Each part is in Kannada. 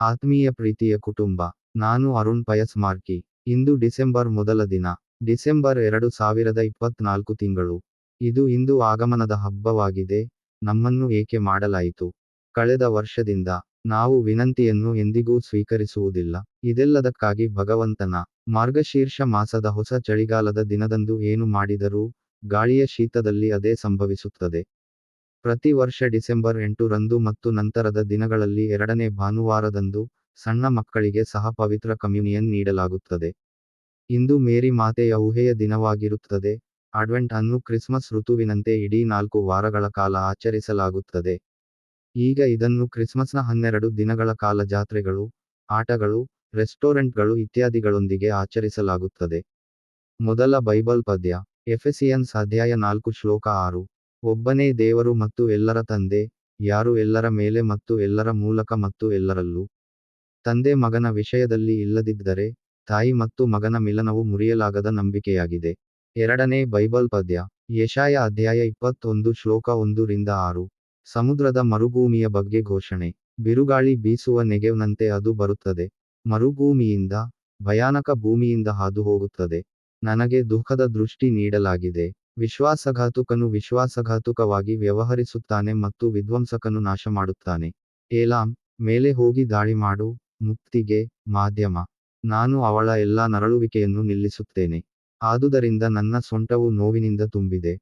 ಆತ್ಮೀಯ ಪ್ರೀತಿಯ ಕುಟುಂಬ, ನಾನು ಅರುಣ್ ಪಯಸ್ ಮಾರ್ಕಿ. ಇಂದು ಡಿಸೆಂಬರ್ ಮೊದಲ ದಿನ, ಡಿಸೆಂಬರ್ ಎರಡು ಸಾವಿರದ ಇಪ್ಪತ್ನಾಲ್ಕು ತಿಂಗಳು. ಇದು ಇಂದು ಆಗಮನದ ಹಬ್ಬವಾಗಿದೆ, ನಮ್ಮನ್ನು ಏಕೆ ಮಾಡಲಾಯಿತು? ಕಳೆದ ವರ್ಷದಿಂದ ನಾವು ವಿನಂತಿಯನ್ನು ಎಂದಿಗೂ ಸ್ವೀಕರಿಸುವುದಿಲ್ಲ. ಇದೆಲ್ಲದಕ್ಕಾಗಿ ಭಗವಂತನ ಮಾರ್ಗಶೀರ್ಷ ಮಾಸದ ಹೊಸ ಚಳಿಗಾಲದ ದಿನದಂದು ಏನು ಮಾಡಿದರೂ, ಗಾಳಿಯ ಶೀತದಲ್ಲಿ ಅದೇ ಸಂಭವಿಸುತ್ತದೆ. ಪ್ರತಿ ವರ್ಷ ಡಿಸೆಂಬರ್ ಎಂಟು ರಂದು ಮತ್ತು ನಂತರದ ದಿನಗಳಲ್ಲಿ ಎರಡನೇ ಭಾನುವಾರದಂದು ಸಣ್ಣ ಮಕ್ಕಳಿಗೆ ಸಹ ಪವಿತ್ರ ಕಮ್ಯುನಿಯನ್ ನೀಡಲಾಗುತ್ತದೆ. ಇಂದು ಮೇರಿ ಮಾತೆಯ ಊಹೆಯ ದಿನವಾಗಿರುತ್ತದೆ. ಅಡ್ವೆಂಟ್ ಅನ್ನು ಕ್ರಿಸ್ಮಸ್ ಋತುವಿನಂತೆ ಇಡೀ ನಾಲ್ಕು ವಾರಗಳ ಕಾಲ ಆಚರಿಸಲಾಗುತ್ತದೆ. ಈಗ ಇದನ್ನು ಕ್ರಿಸ್ಮಸ್ನ ಹನ್ನೆರಡು ದಿನಗಳ ಕಾಲ ಜಾತ್ರೆಗಳು, ಆಟಗಳು, ರೆಸ್ಟೋರೆಂಟ್ಗಳು ಇತ್ಯಾದಿಗಳೊಂದಿಗೆ ಆಚರಿಸಲಾಗುತ್ತದೆ. ಮೊದಲ ಬೈಬಲ್ ಪದ್ಯ, ಎಫೆಸಿಯನ್ಸ್ ಅಧ್ಯಾಯ ನಾಲ್ಕು ಶ್ಲೋಕ ಆರು. ಒಬ್ಬನೇ ದೇವರು ಮತ್ತು ಎಲ್ಲರ ತಂದೆ, ಯಾರು ಎಲ್ಲರ ಮೇಲೆ ಮತ್ತು ಎಲ್ಲರ ಮೂಲಕ ಮತ್ತು ಎಲ್ಲರಲ್ಲೂ. ತಂದೆ ಮಗನ ವಿಷಯದಲ್ಲಿ ಇಲ್ಲದಿದ್ದರೆ, ತಾಯಿ ಮತ್ತು ಮಗನ ಮಿಲನವು ಮುರಿಯಲಾಗದ ನಂಬಿಕೆಯಾಗಿದೆ. ಎರಡನೇ ಬೈಬಲ್ ಪದ್ಯ, ಯಶಾಯ ಅಧ್ಯಾಯ ಇಪ್ಪತ್ತೊಂದು ಶ್ಲೋಕ ಒಂದು ರಿಂದ ಆರು. ಸಮುದ್ರದ ಮರುಭೂಮಿಯ ಬಗ್ಗೆ ಘೋಷಣೆ. ಬಿರುಗಾಳಿ ಬೀಸುವ ನೆಗೆವ್ನಂತೆ ಅದು ಬರುತ್ತದೆ. ಮರುಭೂಮಿಯಿಂದ, ಭಯಾನಕ ಭೂಮಿಯಿಂದ ಹಾದು ಹೋಗುತ್ತದೆ. ನನಗೆ ದುಃಖದ ದೃಷ್ಟಿ ನೀಡಲಾಗಿದೆ. ವಿಶ್ವಾಸಘಾತುಕನು ವಿಶ್ವಾಸಘಾತುಕವಾಗಿ ವ್ಯವಹರಿಸುತ್ತಾನೆ ಮತ್ತು ವಿಧ್ವಂಸಕನು ನಾಶ ಮಾಡುತ್ತಾನೆ ಏಲಾಂ ಮೇಲೆ ಹೋಗಿ ದಾಳಿ ಮಾಡು, ಮುಕ್ತಿಗೆ ಮಾಧ್ಯಮ. ನಾನು ಅವಳ ಎಲ್ಲಾ ನರಳುವಿಕೆಯನ್ನು ನಿಲ್ಲಿಸುತ್ತೇನೆ. ಆದುದರಿಂದ ನನ್ನ ಸೊಂಟವು ನೋವಿನಿಂದ ತುಂಬಿದೆ.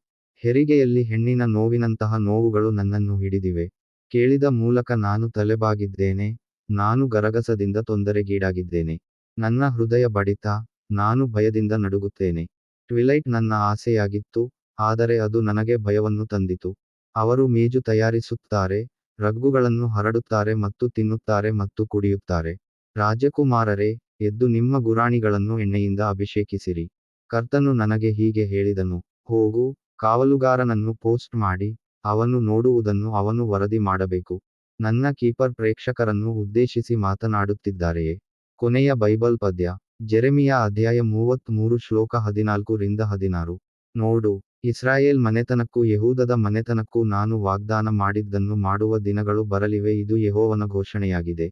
ಹೆರಿಗೆಯಲ್ಲಿ ಹೆಣ್ಣಿನ ನೋವಿನಂತಹ ನೋವುಗಳು ನನ್ನನ್ನು ಹಿಡಿದಿವೆ. ಕೇಳಿದ ಮೂಲಕ ನಾನು ತಲೆಬಾಗಿದ್ದೇನೆ. ನಾನು ಗರಗಸದಿಂದ ತೊಂದರೆಗೀಡಾಗಿದ್ದೇನೆ. ನನ್ನ ಹೃದಯ ಬಡಿತ, ನಾನು ಭಯದಿಂದ ನಡುಗುತ್ತೇನೆ. ಟ್ವಿಲೈಟ್ ನನ್ನ ಆಸೆಯಾಗಿತ್ತು, ಆದರೆ ಅದು ನನಗೆ ಭಯವನ್ನು ತಂದಿತು. ಅವರು ಮೇಜು ತಯಾರಿಸುತ್ತಾರೆ, ರಗ್ಗುಗಳನ್ನು ಹರಡುತ್ತಾರೆ ಮತ್ತು ತಿನ್ನುತ್ತಾರೆ ಮತ್ತು ಕುಡಿಯುತ್ತಾರೆ. ರಾಜಕುಮಾರರೇ, ಎದ್ದು ನಿಮ್ಮ ಗುರಾಣಿಗಳನ್ನು ಎಣ್ಣೆಯಿಂದ ಅಭಿಷೇಕಿಸಿರಿ. ಕರ್ತನು ನನಗೆ ಹೀಗೆ ಹೇಳಿದನು, ಹೋಗು, ಕಾವಲುಗಾರನನ್ನು ಪೋಸ್ಟ್ ಮಾಡಿ, ಅವನು ನೋಡುವುದನ್ನು ಅವನು ವರದಿ ಮಾಡಬೇಕು. ನನ್ನ ಕೀಪರ್ ಪ್ರೇಕ್ಷಕರನ್ನು ಉದ್ದೇಶಿಸಿ ಮಾತನಾಡುತ್ತಿದ್ದಾರೆಯೇ? ಕೊನೆಯ ಬೈಬಲ್ ಪದ್ಯ. ಜೆರೆಮಿಯ ಅಧ್ಯಾಯ ಮೂವತ್ತ್ ಮೂರು ಶ್ಲೋಕ ಹದಿನಾಲ್ಕು ರಿಂದ ಹದಿನಾರು. ನೋಡು, ಇಸ್ರಾಯೇಲ್ ಮನೆತನಕ್ಕೂ ಯಹೂದದ ಮನೆತನಕ್ಕೂ ನಾನು ವಾಗ್ದಾನ ಮಾಡಿದ್ದನ್ನು ಮಾಡುವ ದಿನಗಳು ಬರಲಿವೆ, ಇದು ಯಹೋವನ ಘೋಷಣೆಯಾಗಿದೆ.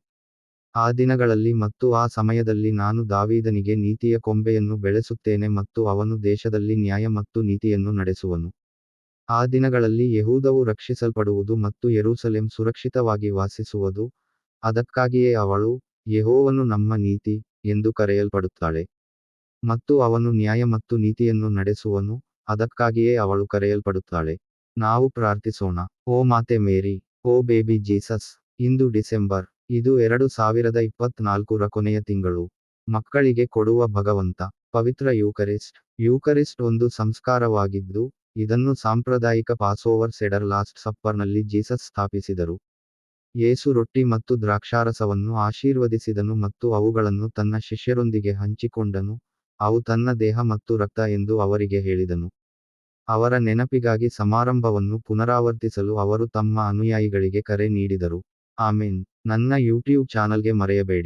ಆ ದಿನಗಳಲ್ಲಿ ಮತ್ತು ಆ ಸಮಯದಲ್ಲಿ ನಾನು ದಾವೀದನಿಗೆ ನೀತಿಯ ಕೊಂಬೆಯನ್ನು ಬೆಳೆಸುತ್ತೇನೆ ಮತ್ತು ಅವನು ದೇಶದಲ್ಲಿ ನ್ಯಾಯ ಮತ್ತು ನೀತಿಯನ್ನು ನಡೆಸುವನು. ಆ ದಿನಗಳಲ್ಲಿ ಯಹೂದವು ರಕ್ಷಿಸಲ್ಪಡುವುದು ಮತ್ತು ಯೆರೂಸಲೇಂ ಸುರಕ್ಷಿತವಾಗಿ ವಾಸಿಸುವುದು, ಅದಕ್ಕಾಗಿಯೇ ಅವಳು, ಯೆಹೋವನು ನಮ್ಮ ನೀತಿ ಎಂದು ಕರೆಯಲ್ಪಡುತ್ತಾಳೆ. ಮತ್ತು ಅವನು ನ್ಯಾಯ ಮತ್ತು ನೀತಿಯನ್ನು ನಡೆಸುವನು, ಅದಕ್ಕಾಗಿಯೇ ಅವಳು ಕರೆಯಲ್ಪಡುತ್ತಾಳೆ. ನಾವು ಪ್ರಾರ್ಥಿಸೋಣ. ಓ ಮಾತೆ ಮೇರಿ, ಓ ಬೇಬಿ ಜೀಸಸ್, ಇಂದು ಡಿಸೆಂಬರ್, ಇದು ಎರಡು ಸಾವಿರದ ಇಪ್ಪತ್ನಾಲ್ಕರ ಕೊನೆಯ ತಿಂಗಳು. ಮಕ್ಕಳಿಗೆ ಕೊಡುವ ಭಗವಂತ, ಪವಿತ್ರ ಯೂಕರಿಸ್ಟ್. ಯೂಕರಿಸ್ಟ್ ಒಂದು ಸಂಸ್ಕಾರವಾಗಿದ್ದು, ಇದನ್ನು ಸಾಂಪ್ರದಾಯಿಕ ಪಾಸೋವರ್ ಸೆಡರ್ ಲಾಸ್ಟ್ ಸಪ್ಪರ್ನಲ್ಲಿ ಜೀಸಸ್ ಸ್ಥಾಪಿಸಿದರು. ಯೇಸು ರೊಟ್ಟಿ ಮತ್ತು ದ್ರಾಕ್ಷಾರಸವನ್ನು ಆಶೀರ್ವದಿಸಿದನು ಮತ್ತು ಅವುಗಳನ್ನು ತನ್ನ ಶಿಷ್ಯರೊಂದಿಗೆ ಹಂಚಿಕೊಂಡನು. ಅವು ತನ್ನ ದೇಹ ಮತ್ತು ರಕ್ತ ಎಂದು ಅವರಿಗೆ ಹೇಳಿದನು. ಅವರ ನೆನಪಿಗಾಗಿ ಸಮಾರಂಭವನ್ನು ಪುನರಾವರ್ತಿಸಲು ಅವರು ತಮ್ಮ ಅನುಯಾಯಿಗಳಿಗೆ ಕರೆ ನೀಡಿದರು. ಆಮೇನ್. ನನ್ನ ಯೂಟ್ಯೂಬ್ ಚಾನಲ್ಗೆ ಮರೆಯಬೇಡಿ.